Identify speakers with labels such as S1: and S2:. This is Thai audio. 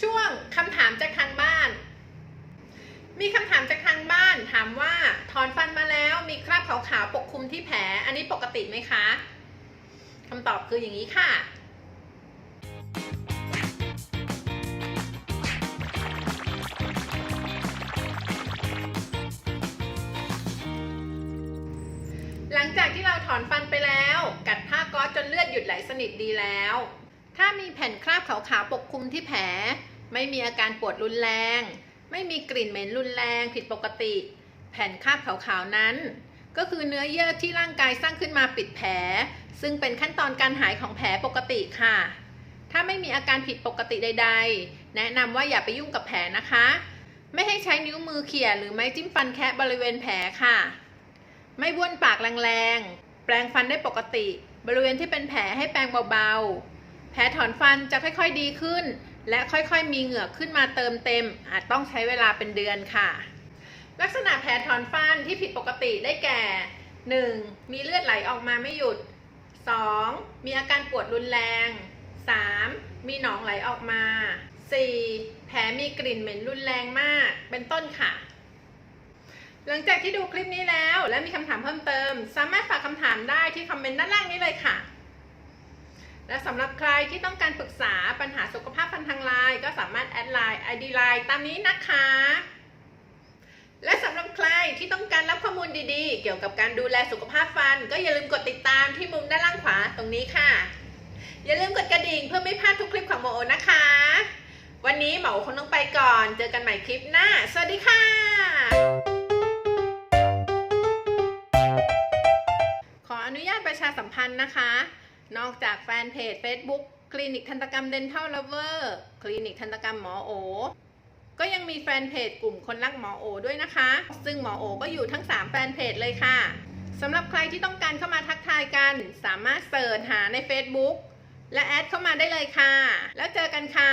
S1: ช่วงคำถามจากทางบ้าน มีคำถามจากทางบ้าน ถามว่าถอนฟันมาแล้วมีคราบขาวๆปกคลุมที่แผล อันนี้ปกติไหมคะคำตอบคืออย่างนี้ค่ะ หลังจากที่เราถอนฟันไปแล้ว กัดผ้าก๊อซจนเลือดหยุดไหลสนิทดีแล้ว ถ้ามีแผ่นคราบขาวๆปกคลุมที่แผล ไม่มีอาการปวดรุนแรง ไม่มีกลิ่นเหม็นรุนแรงผิดปกติ แผ่นคราบขาวๆนั้น ก็คือเนื้อเยื่อที่ร่างกายสร้างขึ้นมาปิดแผล ซึ่งเป็นขั้นตอนการหายของแผลปกติค่ะ ถ้าไม่มีอาการผิดปกติใด ๆ แนะนำว่าอย่าไปยุ่งกับแผลนะคะ ไม่ให้ใช้นิ้วมือเขี่ยหรือไม้จิ้มฟันแคะบริเวณแผลค่ะ ไม่บ้วนปากแรงๆแปรงฟันได้ปกติ บริเวณที่เป็นแผลให้แปรงเบาๆ ผลถอนฟันจะค่อยๆดีขึ้น และค่อยๆมีเหงือกขึ้นมาเติมเต็ม อาจต้องใช้เวลาเป็นเดือนค่ะ ลักษณะแผลถอนฟันที่ผิดปกติได้แก่ 1. มีเลือดไหลออกมาไม่หยุด 2. มีอาการปวดรุนแรง 3. มีหนองไหลออกมา 4. แผลมีกลิ่นเหม็นรุนแรงมาก เป็นต้นค่ะ หลังจากที่ดูคลิปนี้แล้ว และมีคำถามเพิ่มเติม สามารถฝากคำถามได้ที่คอมเมนต์ด้านล่างนี้เลยค่ะ และสำหรับใครที่ต้องการปรึกษาปัญหาสุขภาพฟันทางไลน์ก็สามารถแอดไลน์ ID ไลน์ตามนี้นะคะ และสำหรับใครที่ต้องการรับข้อมูลดีๆ เกี่ยวกับการดูแลสุขภาพฟัน ก็อย่าลืมกดติดตามที่มุมด้านล่างขวาตรงนี้ค่ะ อย่าลืมกดกระดิ่งเพื่อไม่พลาดทุกคลิปของโมโอนะคะ วันนี้หมอโอคงต้องไปก่อน เจอกันใหม่คลิปหน้า สวัสดีค่ะขออนุญาตประชาสัมพันธ์นะคะ นอกจากแฟนเพจ Facebook คลินิกทันตกรรมเดนเทลลาเวอร์คลินิกทันตกรรมหมอโอ ก็ยังมีแฟนเพจกลุ่มคนรักหมอโอด้วยนะคะ ซึ่งหมอโอก็อยู่ทั้ง 3 แฟนเพจเลยค่ะสำหรับใครที่ต้องการเข้ามาทักทายกัน สามารถเสิร์ชหาใน Facebook และแอดเข้ามาได้เลยค่ะ แล้วเจอกันค่ะ